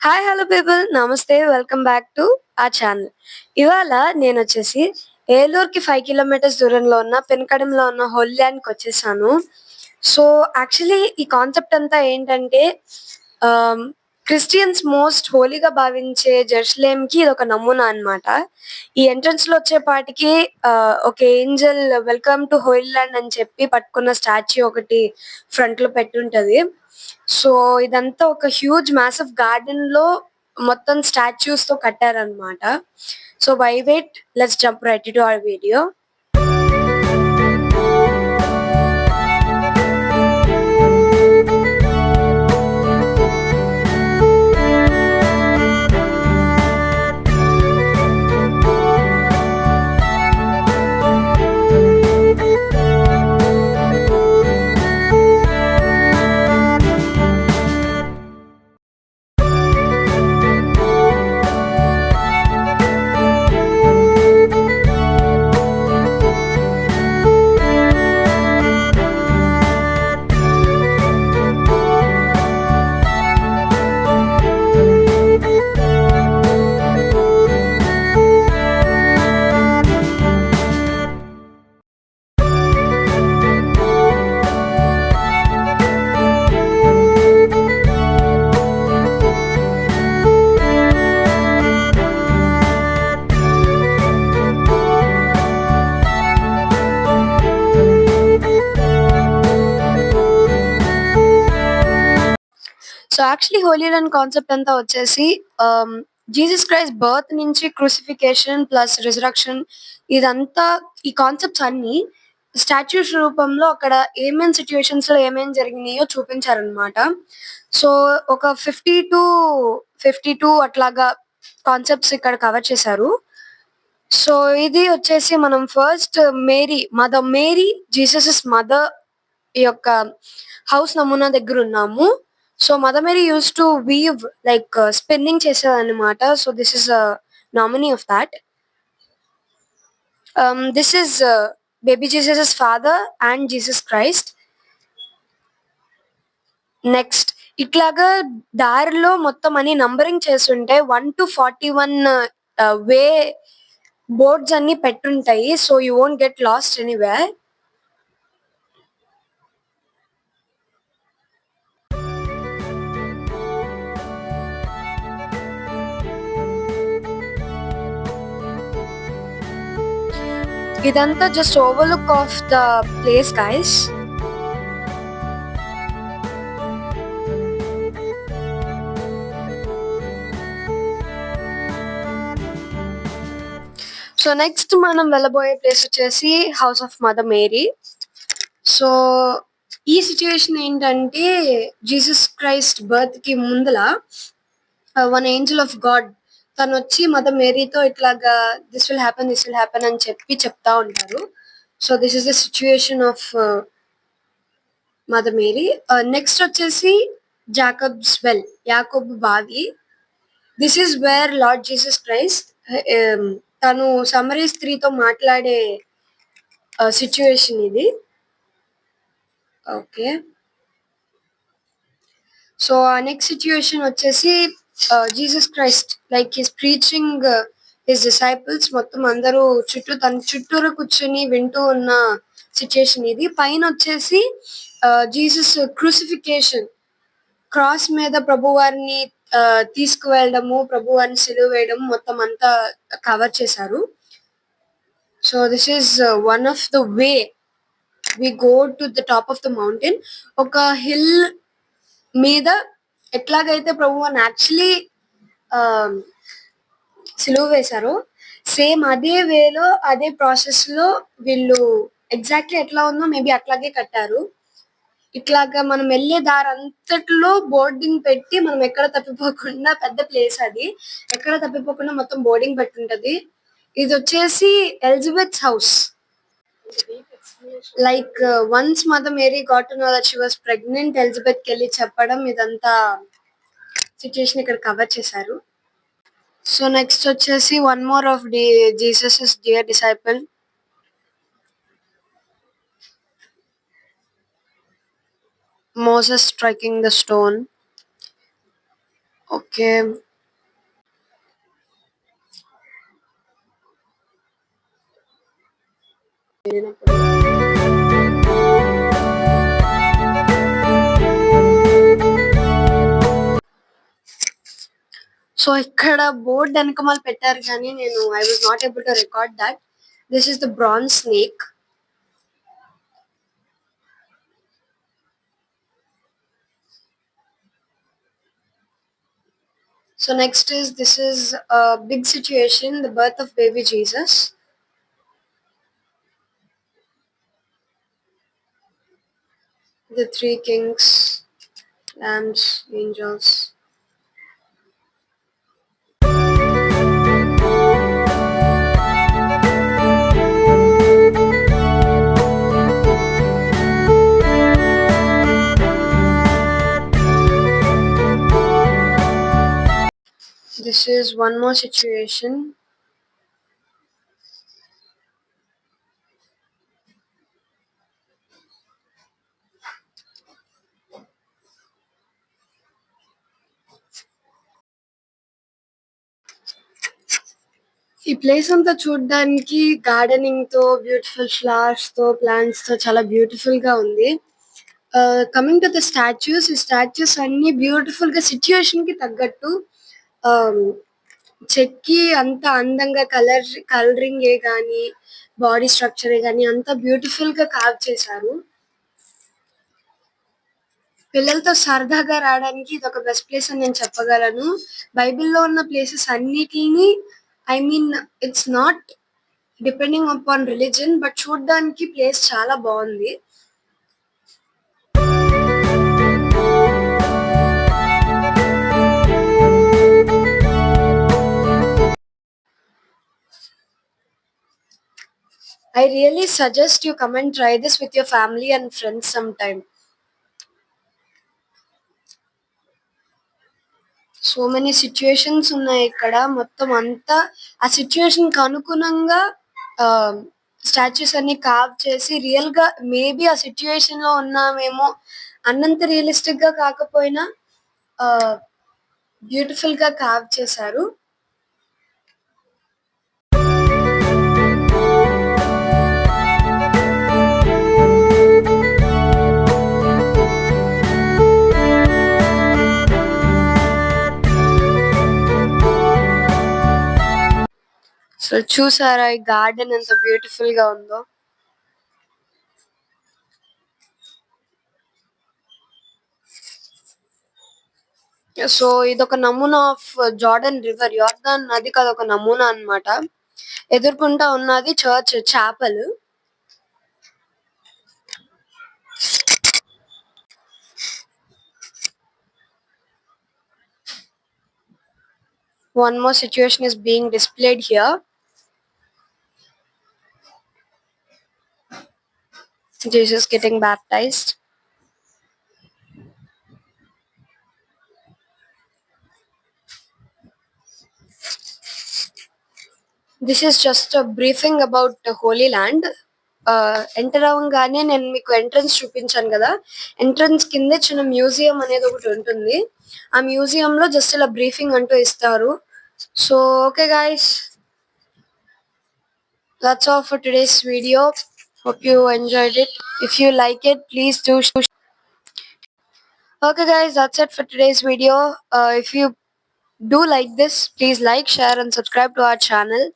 Hi hello people నమస్తే welcome back to ఆ channel ఇవాళ నేను వచ్చేసి ఏలూరుకి ఫైవ్ కిలోమీటర్స్ దూరంలో ఉన్న పెనకడంలో ఉన్న హోల్యాండ్కి వచ్చేసాను. సో యాక్చువల్లీ ఈ కాన్సెప్ట్ అంతా ఏంటంటే um, క్రిస్టియన్స్ మోస్ట్ హోలీగా భావించే జెరూసలేంకి ఇది ఒక నమూనా అన్నమాట. ఈ ఎంట్రన్స్లో వచ్చేపాటికి ఆ, ఒక ఏంజల్ వెల్కమ్ టు హోల్యాండ్ అని చెప్పి పట్టుకున్న స్టాచ్యూ ఒకటి ఫ్రంట్లో పెట్టుంటది. సో ఇదంతా ఒక హ్యూజ్ మ్యాసివ్ గార్డెన్లో మొత్తం స్టాచ్యూస్తో కట్టారనమాట so why wait let's jump right to our video so actually holy land concept అంతా వచ్చేసి జీసస్ క్రైస్ట్ బర్త్ నుంచి క్రూసిఫికేషన్ ప్లస్ రిజరక్షన్ ఇదంతా ఈ కాన్సెప్ట్స్ అన్ని స్టాచ్యూస్ రూపంలో అక్కడ ఏమేమి సిచ్యువేషన్స్లో ఏమేమి జరిగినాయో చూపించారనమాట సో ఒక ఫిఫ్టీ టు ఫిఫ్టీ టూ అట్లాగా కాన్సెప్ట్స్ ఇక్కడ కవర్ చేశారు. సో ఇది వచ్చేసి మనం first Mary mother Mary Jesus mother యొక్క హౌస్ నమూనా దగ్గర ఉన్నాము. So mother Mary use to weave like spinning చేసేదన్నమాట so this is nominee of that this is baby Jesus father and Jesus Christ next ఇట్లాగా దారిలో మొత్తం అని నంబరింగ్ చేస్తుంటే one to forty one way boards అన్ని పెట్టుంటాయి. So you won't get lost anywhere ఇదంతా just overlook of the place guys so next మనం వెళ్ళబోయే place వచ్చేసి house of mother Mary so ఈ సిచ్యువేషన్ ఏంటంటే జీసస్ క్రైస్ట్ బర్త్కి ముందల వన్ ఏంజల్ ఆఫ్ గాడ్ తను వచ్చి మదర్ మేరీతో ఇట్లాగా this will happen this will happen అని చెప్పి చెప్తా ఉంటారు. So this is the situation of mother Mary. Uh, next వచ్చేసి జాకబ్స్ వెల్ యాకబ్ బావి. This is where Lord Jesus Christ తను సమరీ స్త్రీతో మాట్లాడే uh, సిచ్యువేషన్ ఇది. ఓకే సో ఆ నెక్స్ట్ సిచ్యువేషన్ వచ్చేసి Jesus Christ like his preaching his disciples మొత్తం అందరూ చుట్టూ తన చుట్టూరు కూర్చొని వింటూ ఉన్న సిచ్యుయేషన్ ఇది. పైన వచ్చేసి జీసస్ క్రూసిఫికేషన్ క్రాస్ మీద ప్రభువారిని uh, తీసుకువెళ్ళడము ప్రభువారిని సిలువ వేయడం మొత్తం అంతా కవర్ చేశారు. So this is one of the way we go to the top of the mountain ఒక హిల్ మీద ఎట్లాగైతే ప్రభు అని యాక్చువల్లీ సిలువ వేశారో సేమ్ అదే వేలో అదే ప్రాసెస్లో వీళ్ళు ఎగ్జాక్ట్లీ ఎట్లా ఉందో మేబీ అట్లాగే కట్టారు. ఇట్లాగా మనం వెళ్ళే దారి అంతట్లో బోర్డింగ్ పెట్టి మనం ఎక్కడ తప్పిపోకుండా పెద్ద ప్లేస్ అది. ఎక్కడ తప్పిపోకుండా మొత్తం బోర్డింగ్ పెట్టుంటది. ఇది వచ్చేసి Elizabeth house like once mother Mary got know that she was pregnant ఎలిజబెత్కి వెళ్ళి చెప్పడం ఇదంతా సిచ్యుయేషన్ ఇక్కడ కవర్ చేశారు. సో నెక్స్ట్ వచ్చేసి one more of the Jesus dear disciple Moses striking the stone okay okay. So ఇక్కడ బోర్డ్ వెనకమాల పెట్టారు కానీ నేను I was not able to record that this is the bronze snake So next is this is a big situation, the birth of baby Jesus. The three kings, lambs, angels. Is one more situation. ఈ place అంతా చూడడానికి గార్డెనింగ్తో beautiful ఫ్లవర్స్తో ప్లాంట్స్తో చాలా బ్యూటిఫుల్గా ఉంది coming to the statues ఈ స్టాచ్యూస్ అన్ని బ్యూటిఫుల్గా సిచ్యుయేషన్కి తగ్గట్టు um, చెక్కి అంత అందంగా కలర్ కలరింగ్ ఏ గాని బాడీ స్ట్రక్చర్ ఏ గాని అంత బ్యూటిఫుల్గా కార్వ్ చేశారు. పిల్లలతో సరదాగా రావడానికి ఇది ఒక బెస్ట్ ప్లేస్ అని నేను చెప్పగలను. బైబిల్లో ఉన్న ప్లేసెస్ అన్నిటిని I mean it's not depending upon religion but చూడడానికి ప్లేస్ చాలా బాగుంది. I really suggest you come and try this with your family and friends some time so many situations ఉన్నాయి ఇక్కడ. మొత్తం అంతా ఆ సిచ్యుయేషన్కి అనుగుణంగా స్టాచ్యూస్ అన్ని కాప్ చేసి రియల్గా మేబీ ఆ సిచ్యుయేషన్లో ఉన్నామేమో అన్నంత రియలిస్టిక్గా కాకపోయినా బ్యూటిఫుల్గా కావ్ చేశారు. సో చూసారా ఈ గార్డెన్ ఎంత బ్యూటిఫుల్గా ఉందో. సో ఇదొక నమూనా ఆఫ్ జార్డన్ రివర్. యార్దాన్ నది కదా ఒక నమూనా అన్నమాట. ఎదుర్కొంటా ఉన్నది church chapel. One more situation is being displayed here. Jesus getting baptized. This is just briefing about holy land enter అవ్వగానే నేను మీకు ఎంట్రన్స్ చూపించాను కదా. ఎంట్రన్స్ కింద చిన్న మ్యూజియం అనేది ఒకటి ఉంటుంది. ఆ మ్యూజియం లో జస్ట్ ఇలా బ్రీఫింగ్ అంటూ ఇస్తారు. So okay guys that's of today's video hope you enjoyed it. If you like it please do okay guys that's it for today's video. Uh, if you do like this please like share and subscribe to our channel